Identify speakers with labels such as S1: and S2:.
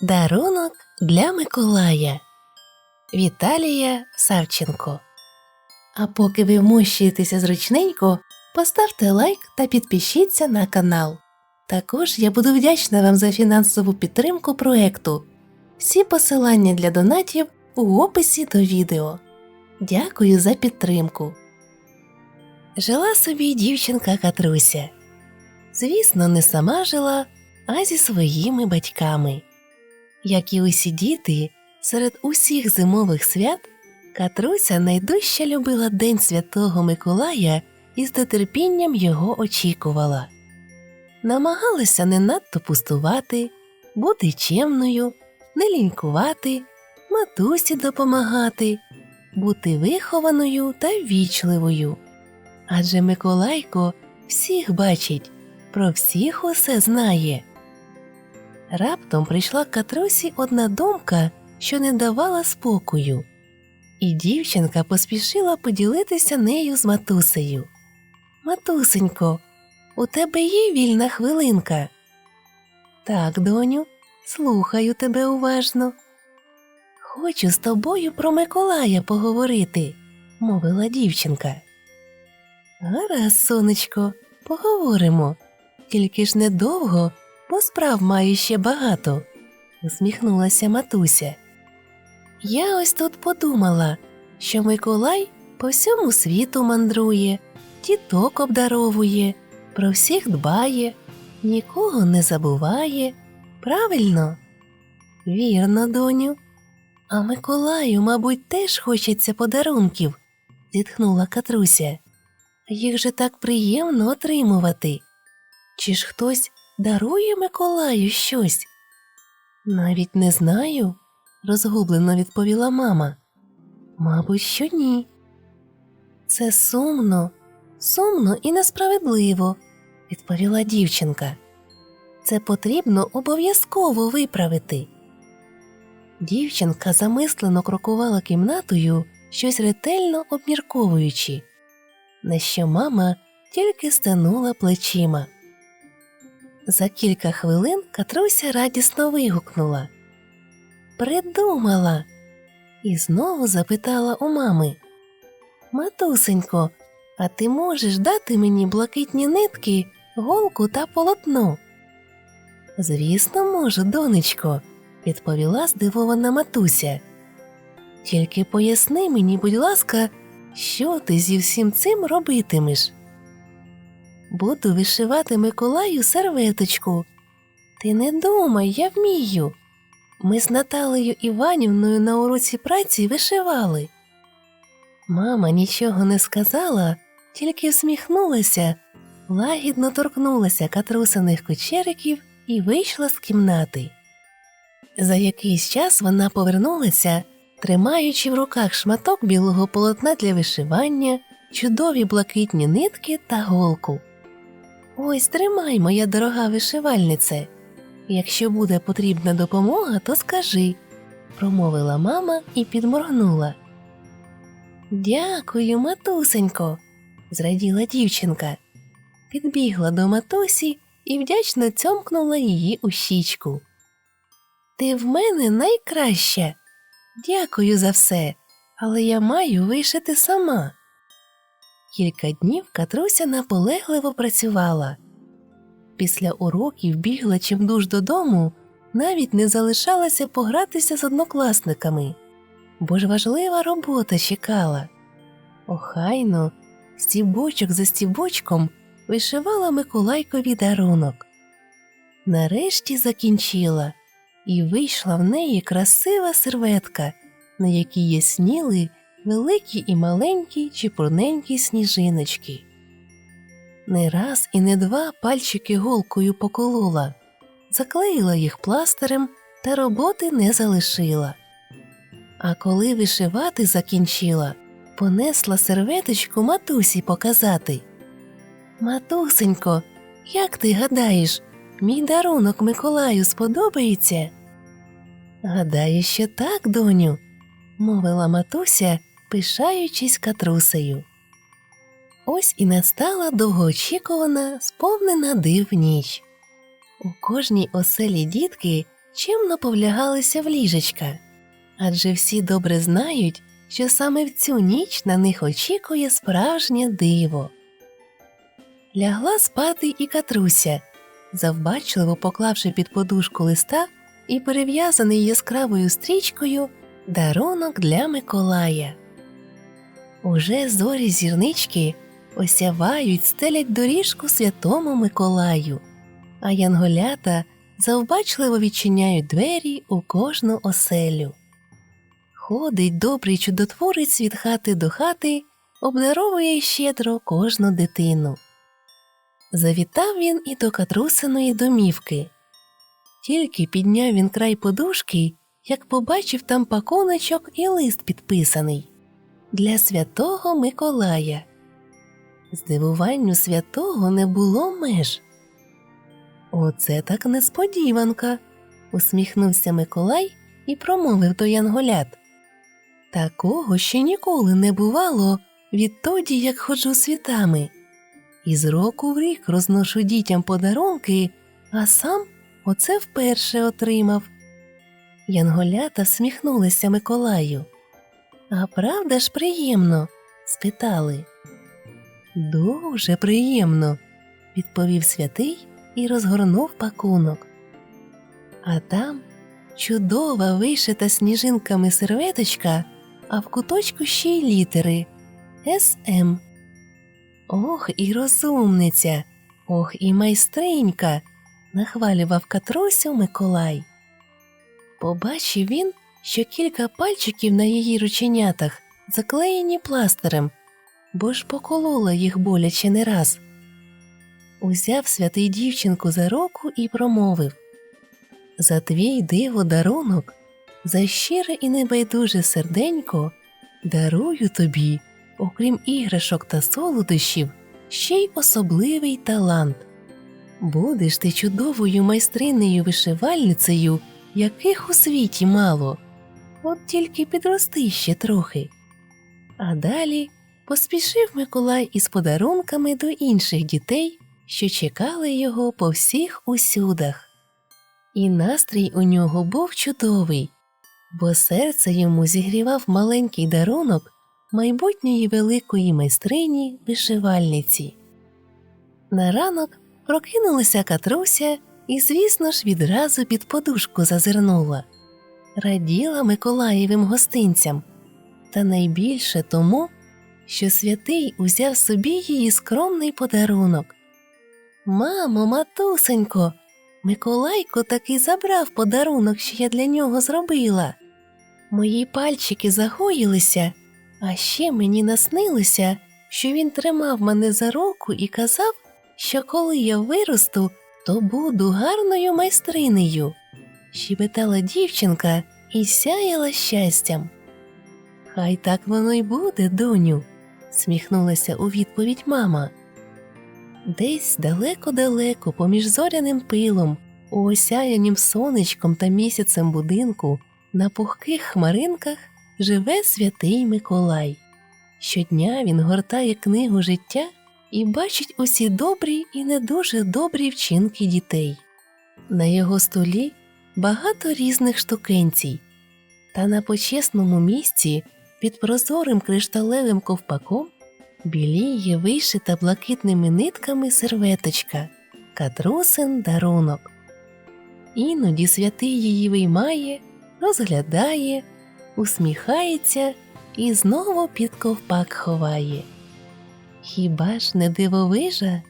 S1: Дарунок для Миколая Віталія Савченко. А поки ви вмощуєтеся зручненько, поставте лайк та підпишіться на канал. Також я буду вдячна вам за фінансову підтримку проекту. Всі посилання для донатів у описі до відео. Дякую за підтримку. Жила собі дівчинка Катруся. Звісно, не сама жила, а зі своїми батьками. Як і усі діти, серед усіх зимових свят Катруся найдужче любила День Святого Миколая і з нетерпінням його очікувала. Намагалася не надто пустувати, бути чемною, не лінькувати, матусі допомагати, бути вихованою та ввічливою. Адже Миколайко всіх бачить, про всіх усе знає. Раптом прийшла Катрусі одна думка, що не давала спокою, і дівчинка поспішила поділитися нею з матусею. Матусенько, у тебе є вільна хвилинка? Так, доню, слухаю тебе уважно. Хочу з тобою про Миколая поговорити, мовила дівчинка. Гаразд, сонечко, поговоримо. Тільки ж недовго, бо справ маю ще багато, усміхнулася матуся. Я ось тут подумала, що Миколай по всьому світу мандрує, діток обдаровує, про всіх дбає, нікого не забуває. Правильно? Вірно, доню. А Миколаю, мабуть, теж хочеться подарунків, зітхнула Катруся. Їх же так приємно отримувати. Чи ж хтось дарує Миколаю щось? Навіть не знаю, розгублено відповіла мама. Мабуть, що ні. Це сумно, сумно і несправедливо, відповіла дівчинка. Це потрібно обов'язково виправити. Дівчинка замислено крокувала кімнатою, щось ретельно обмірковуючи, на що мама тільки стенула плечима. За кілька хвилин Катруся радісно вигукнула Придумала. І знову запитала у мами Матусенько, а ти можеш дати мені блакитні нитки, голку та полотно? Звісно, можу, донечко, відповіла здивована матуся. Тільки поясни мені, будь ласка, що ти зі всім цим робитимеш? Буду вишивати Миколаю серветочку. Ти не думай, я вмію. Ми з Наталею Іванівною на уроці праці вишивали. Мама нічого не сказала, тільки всміхнулася, лагідно торкнулася катрусиних кучериків і вийшла з кімнати. За якийсь час вона повернулася, тримаючи в руках шматок білого полотна для вишивання, чудові блакитні нитки та голку. Ось тримай, моя дорога вишивальнице. Якщо буде потрібна допомога, то скажи, промовила мама і підморгнула. Дякую, матусенько, зраділа дівчинка. Підбігла до матусі і вдячно цьомкнула її у щічку. Ти в мене найкраща. Дякую за все, але я маю вишити сама. Кілька днів Катруся наполегливо працювала. Після уроків бігла чимдуж додому, навіть не залишалася погратися з однокласниками, бо ж важлива робота чекала. Охайно, стібочок за стібочком вишивала Миколайкові дарунок. Нарешті закінчила, і вийшла в неї красива серветка, на якій ясніли великі і маленькі чепурненькі сніжиночки. Не раз і не два пальчики голкою поколола, заклеїла їх пластирем та роботи не залишила. А коли вишивати закінчила, понесла серветочку матусі показати. Матусенько, як ти гадаєш, мій дарунок Миколаю сподобається? Гадаю, що так, доню, мовила матуся, пишаючись катрусею. Ось і настала довгоочікувана, сповнена див ніч. У кожній оселі дітки чимно повлягалися в ліжечка, адже всі добре знають, що саме в цю ніч на них очікує справжнє диво. Лягла спати і Катруся, завбачливо поклавши під подушку листа і перев'язаний яскравою стрічкою дарунок для Миколая. Уже зорі зірнички осявають, стелять доріжку святому Миколаю, а янголята завбачливо відчиняють двері у кожну оселю. Ходить добрий чудотворець від хати до хати, обдаровує щедро кожну дитину. Завітав він і до катрусиної домівки. Тільки підняв він край подушки, як побачив там пакуночок і лист підписаний для святого Миколая. Здивуванню святого не було меж. Оце так несподіванка, усміхнувся Миколай і промовив до янголят. Такого ще ніколи не бувало відтоді, як ходжу світами. І з року в рік розношу дітям подарунки, а сам оце вперше отримав. Янголята всміхнулися Миколаю. А правда ж приємно? спитали. Дуже приємно, відповів святий і розгорнув пакунок. А там чудова вишита сніжинками серветочка, а в куточку ще й літери СМ. Ох, і розумниця, ох, і майстринька, нахвалював Катрусю Миколай. Побачив він, що кілька пальчиків на її рученятах заклеєні пластирем, бо ж поколола їх боляче не раз. Узяв святий дівчинку за руку і промовив За твій диво дарунок, за щире і небайдуже серденько дарую тобі, окрім іграшок та солодощів, ще й особливий талант. Будеш ти чудовою майстринею вишивальницею, яких у світі мало, от тільки підрости ще трохи. А далі поспішив Миколай із подарунками до інших дітей, що чекали його по всіх усюдах. І настрій у нього був чудовий, бо серце йому зігрівав маленький дарунок майбутньої великої майстрині вишивальниці. На ранок прокинулася Катруся і, звісно ж, відразу під подушку зазирнула. Раділа Миколаєвим гостинцям, та найбільше тому, що святий узяв собі її скромний подарунок. Мамо, матусенько, Миколайко таки забрав подарунок, що я для нього зробила. Мої пальчики загоїлися, а ще мені наснилося, що він тримав мене за руку і казав, що коли я виросту, то буду гарною майстринею. Щебетала дівчинка і сяяла щастям. Хай так воно й буде, доню, сміхнулася у відповідь мама. Десь далеко-далеко, поміж зоряним пилом, у осяянім сонечком та місяцем будинку, на пухких хмаринках живе святий Миколай. Щодня він гортає книгу життя і бачить усі добрі і не дуже добрі вчинки дітей. На його столі багато різних штукенцій, та на почесному місці під прозорим кришталевим ковпаком біліє вишита блакитними нитками серветочка, катрусин дарунок. Іноді святий її виймає, розглядає, усміхається і знову під ковпак ховає. Хіба ж не дивовижа